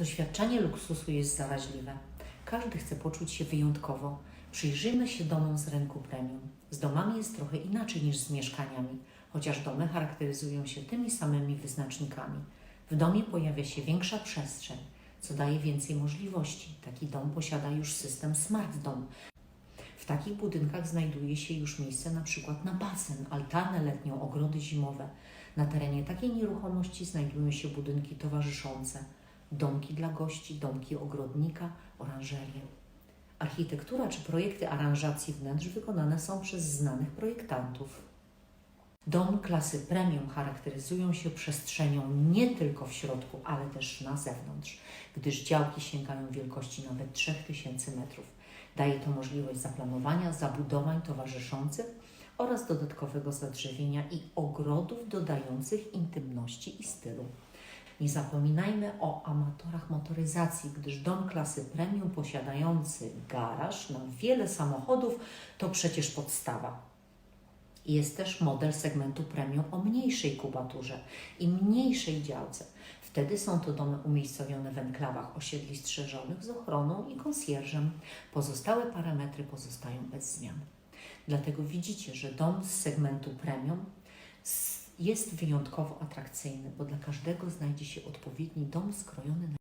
Doświadczenie luksusu jest zaraźliwe. Każdy chce poczuć się wyjątkowo. Przyjrzyjmy się domom z rynku premium. Z domami jest trochę inaczej niż z mieszkaniami, chociaż domy charakteryzują się tymi samymi wyznacznikami. W domie pojawia się większa przestrzeń, co daje więcej możliwości. Taki dom posiada już system Smart Dom. W takich budynkach znajduje się już miejsce na przykład na basen, altannę letnią, ogrody zimowe. Na terenie takiej nieruchomości znajdują się budynki towarzyszące, domki dla gości, domki ogrodnika, oranżerie. Architektura czy projekty aranżacji wnętrz wykonane są przez znanych projektantów. Dom klasy premium charakteryzują się przestrzenią nie tylko w środku, ale też na zewnątrz, gdyż działki sięgają wielkości nawet 3000 metrów. Daje to możliwość zaplanowania zabudowań towarzyszących oraz dodatkowego zadrzewienia i ogrodów dodających intymności i stylu. Nie zapominajmy o amatorach motoryzacji, gdyż dom klasy premium posiadający garaż na wiele samochodów to przecież podstawa. Jest też model segmentu premium o mniejszej kubaturze i mniejszej działce. Wtedy są to domy umiejscowione w enklawach osiedli strzeżonych z ochroną i konsjerżem. Pozostałe parametry pozostają bez zmian. Dlatego widzicie, że dom z segmentu premium jest wyjątkowo atrakcyjny, bo dla każdego znajdzie się odpowiedni dom skrojony na